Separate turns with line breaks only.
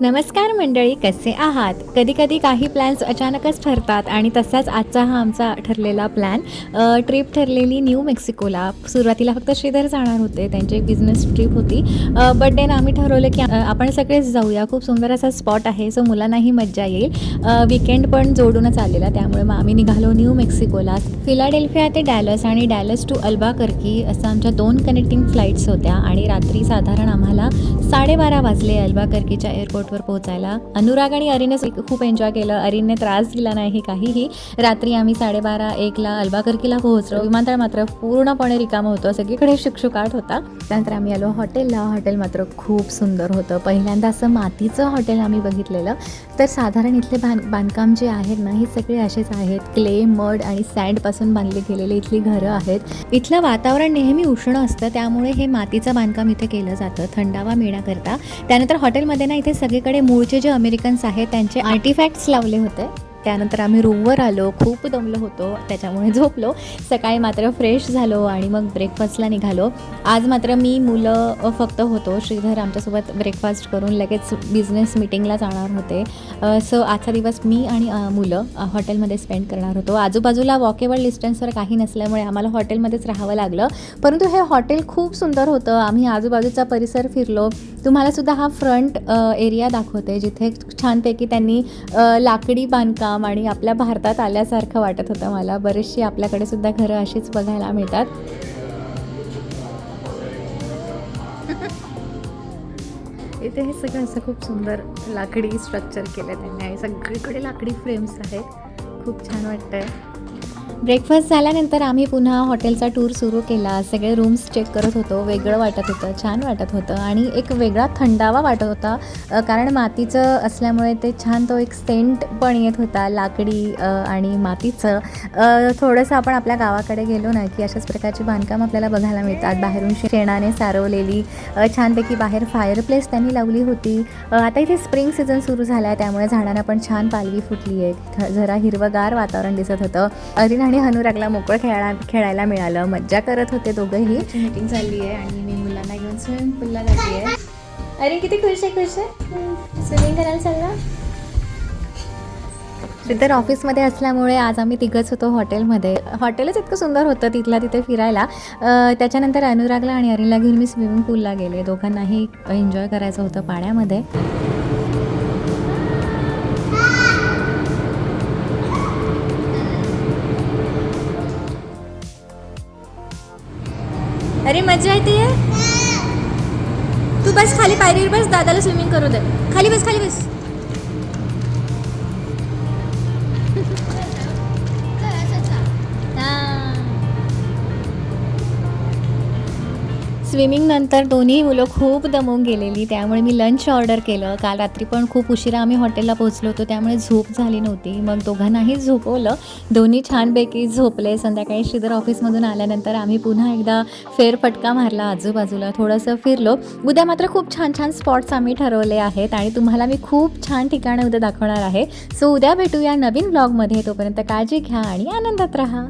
नमस्कार मंडळी कसे आहात? कधी कधी काही प्लॅन्स अचानकच ठरतात आणि तसाच आजचा हा आमचा ठरलेला प्लॅन ट्रिप ठरलेली न्यू मेक्सिकोला सुरुवातीला फक्त श्रीधर जाणार होते त्यांची एक बिझनेस ट्रिप होती. बट देन आम्ही ठरवलं की आपण सगळेच जाऊया. खूप सुंदर असा स्पॉट आहे सो मुलांनाही मज्जा येईल. विकेंड पण जोडूनच आलेला त्यामुळे मग आम्ही निघालो न्यू मेक्सिकोला फिलाडेल्फिया ते डॅलस आणि डॅलस टू अल्बा करकी असं आमच्या दोन कनेक्टिंग फ्लाईट्स होत्या आणि रात्री साधारण आम्हाला साडेबारा वाजले अल्बा करकीच्या एअरपोर्ट एअरपोर्टवर पोहोचायला. अनुराग आणि अरिने खूप एन्जॉय केलं. अरिनने त्रास दिला नाही काहीही. रात्री आम्ही साडेबारा एकला अल्बाकर्कीला पोहोचलो. विमानतळ मात्र पूर्णपणे रिकामं होतं. सगळीकडे शुकशुकाट होता. त्यानंतर आम्ही आलो हॉटेलला. हॉटेल मात्र खूप सुंदर होतं. पहिल्यांदा असं मातीचं हॉटेल आम्ही बघितलेलं. तर साधारण इथले बांध बांधकाम जे आहेत ना हे सगळे असेच आहेत. क्ले मड आणि सँडपासून बांधले गेलेले इथली घरं आहेत. इथलं वातावरण नेहमी उष्ण असतं. त्यामुळे हे मातीचं बांधकाम इथे केलं जातं. थंडावा मिळण्याकरता. त्यानंतर हॉटेलमध्ये ना इथे सगळीकडे मूळचे जे अमेरिकन्स आहेत त्यांचे आर्टिफॅक्ट्स लावले होते. त्यानंतर आम्ही रूमवर आलो खूप दमलो होतो त्याच्यामुळे झोपलो. सकाळी मात्र फ्रेश झालो आणि मग ब्रेकफास्टला निघालो. आज मात्र मी मुलं फक्त होतो. श्रीधर आमच्यासोबत ब्रेकफास्ट करून लगेच बिझनेस मिटिंगला जाणार होते. सो आजचा दिवस मी आणि मुलं हॉटेलमध्ये स्पेंड करणार होतो. आजूबाजूला वॉकेबल डिस्टन्सवर काही नसल्यामुळे आम्हाला हॉटेलमध्येच राहावं लागलं. परंतु हे हॉटेल खूप सुंदर होतं. आम्ही आजूबाजूचा परिसर फिरलो. तुम्हाला सुद्धा हा फ्रंट एरिया दाखवते जिथे छानपैकी त्यांनी लाकडी बांधकाम आणि आपल्या भारतात आल्यासारखं वाटत होतं मला. बरेचशी आपल्याकडे सुद्धा घरं अशीच बघायला मिळतात. इथे हे सगळं असं खूप सुंदर लाकडी स्ट्रक्चर केलं त्यांनी. आणि सगळीकडे लाकडी फ्रेम्स आहेत. खूप छान वाटतंय. ब्रेकफास्ट झाल्यानंतर आम्ही पुन्हा हॉटेलचा टूर सुरू केला. सगळे रूम्स चेक करत होतो. वेगळं वाटत होतं छान वाटत होतं आणि एक वेगळा थंडावा वाटत होता. कारण मातीचं असल्यामुळे ते छान तो एक सेंट पण येत होता लाकडी आणि मातीचं. थोडंसं आपण आपल्या गावाकडे गेलो ना की अशाच प्रकारची बांधकाम आपल्याला बघायला मिळतात. बाहेरून शेणाने सारवलेली छानपैकी बाहेर फायर प्लेस त्यांनी लावली होती. आता इथे स्प्रिंग सीझन सुरू झाला आहे त्यामुळे झाडांना पण छान पालवी फुटली आहे जरा हिरवगार वातावरण दिसत होतं. अरिना आणि अनुरागला मोकळं खेळा खेळायला मिळालं. मज्जा करत होते दोघंही. मीटिंग झाली आहे आणि मी मुलांना घेऊन स्विमिंग पूलला जाते आहे. अरे किती खुश आहे खुश आहे. स्विमिंग करायला चालला तर ऑफिसमध्ये असल्यामुळे आज आम्ही तिघंच होतो हॉटेलमध्ये हॉटेलच इतकं सुंदर होतं तिथला तिथे फिरायला. त्याच्यानंतर अनुरागला आणि अरिनला घेऊन मी स्विमिंग पूलला गेले. दोघांनाही एन्जॉय करायचं होतं पाण्यामध्ये. अरे मजा येते तू बस खाली पायरीवर बस दादाला स्विमिंग करू दे. खाली बस खाली बस. स्विमिंगनंतर दोन्ही मुलं खूप दमून गेलेली. त्यामुळे मी लंच ऑर्डर केलं. काल रात्री पण खूप उशिरा आम्ही हॉटेलला पोहोचलो होतो. त्यामुळे झोप झाली नव्हती. मग दोघांनाही झोपवलं. दोन्ही छानपैकी झोपले. संध्याकाळी श्रीधर ऑफिसमधून आल्यानंतर आम्ही पुन्हा एकदा फेरफटका मारला आजूबाजूला. थोडंसं फिरलो. उद्या मात्र खूप छान छान स्पॉट्स आम्ही ठरवले आहेत आणि तुम्हाला मी खूप छान ठिकाणं उद्या दाखवणार आहे. सो उद्या भेटूया नवीन ब्लॉगमध्ये तोपर्यंत काळजी घ्या आणि आनंदात राहा.